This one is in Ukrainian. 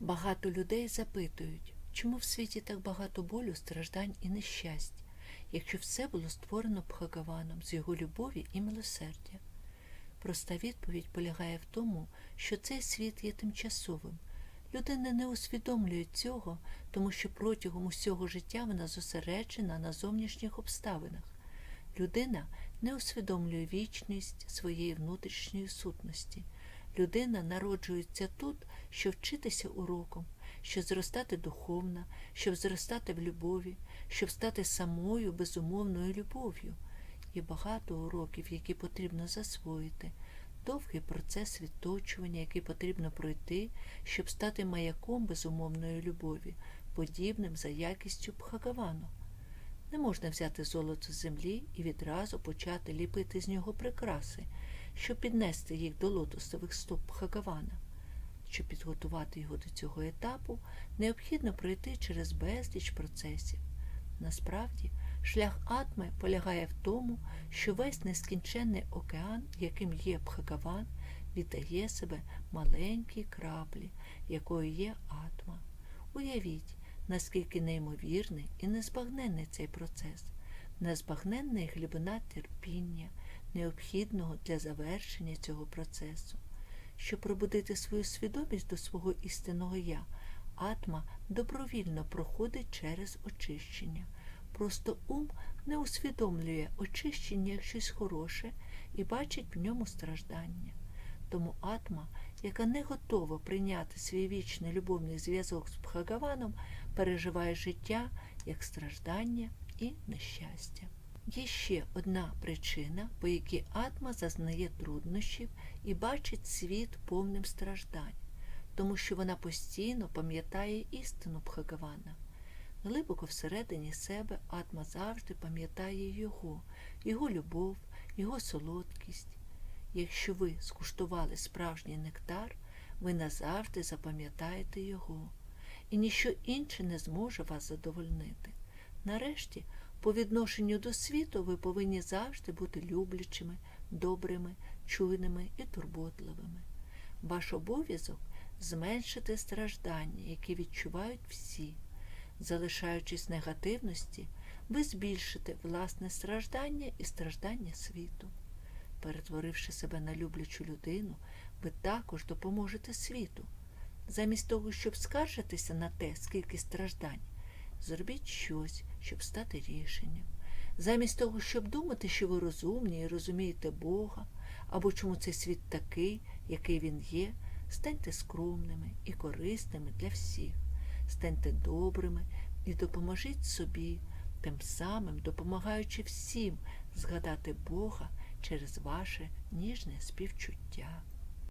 Багато людей запитують, чому в світі так багато болю, страждань і нещастя, якщо все було створено Бхагаваном з його любові і милосердя. Проста відповідь полягає в тому, що цей світ є тимчасовим. Людина не усвідомлює цього, тому що протягом усього життя вона зосереджена на зовнішніх обставинах. Людина не усвідомлює вічність своєї внутрішньої сутності. Людина народжується тут, щоб вчитися уроком, щоб зростати духовно, щоб зростати в любові, щоб стати самою безумовною любов'ю. Є багато уроків, які потрібно засвоїти, довгий процес відточування, який потрібно пройти, щоб стати маяком безумовної любові, подібним за якістю Бхагавану. Не можна взяти золото з землі і відразу почати ліпити з нього прикраси, щоб піднести їх до лотосових стоп Бхагавана. Щоб підготувати його до цього етапу, необхідно пройти через безліч процесів. Насправді, шлях атми полягає в тому, що весь нескінченний океан, яким є Бхагаван, віддає себе маленькій краплі, якою є атма. Уявіть, наскільки неймовірний і незбагненний цей процес, незбагненна глибина терпіння, необхідного для завершення цього процесу. Щоб пробудити свою свідомість до свого істинного я, атма добровільно проходить через очищення. Просто ум не усвідомлює очищення як щось хороше і бачить в ньому страждання. Тому атма, яка не готова прийняти свій вічний любовний зв'язок з Бхагаваном, переживає життя як страждання і нещастя. Є ще одна причина, по якій атма зазнає труднощів і бачить світ повним страждань, тому що вона постійно пам'ятає істину Бхагавана. Глибоко всередині себе атма завжди пам'ятає його, його любов, його солодкість. Якщо ви скуштували справжній нектар, ви назавжди запам'ятаєте його, і ніщо інше не зможе вас задовольнити. Нарешті, по відношенню до світу, ви повинні завжди бути люблячими, добрими, чуйними і турботливими. Ваш обов'язок зменшити страждання, які відчувають всі. Залишаючись негативності, ви збільшите власне страждання і страждання світу. Перетворивши себе на люблячу людину, ви також допоможете світу. Замість того, щоб скаржитися на те, скільки страждань, зробіть щось, щоб стати рішенням. Замість того, щоб думати, що ви розумні і розумієте Бога, або чому цей світ такий, який він є, станьте скромними і корисними для всіх, станьте добрими і допоможіть собі, тим самим допомагаючи всім згадати Бога через ваше ніжне співчуття.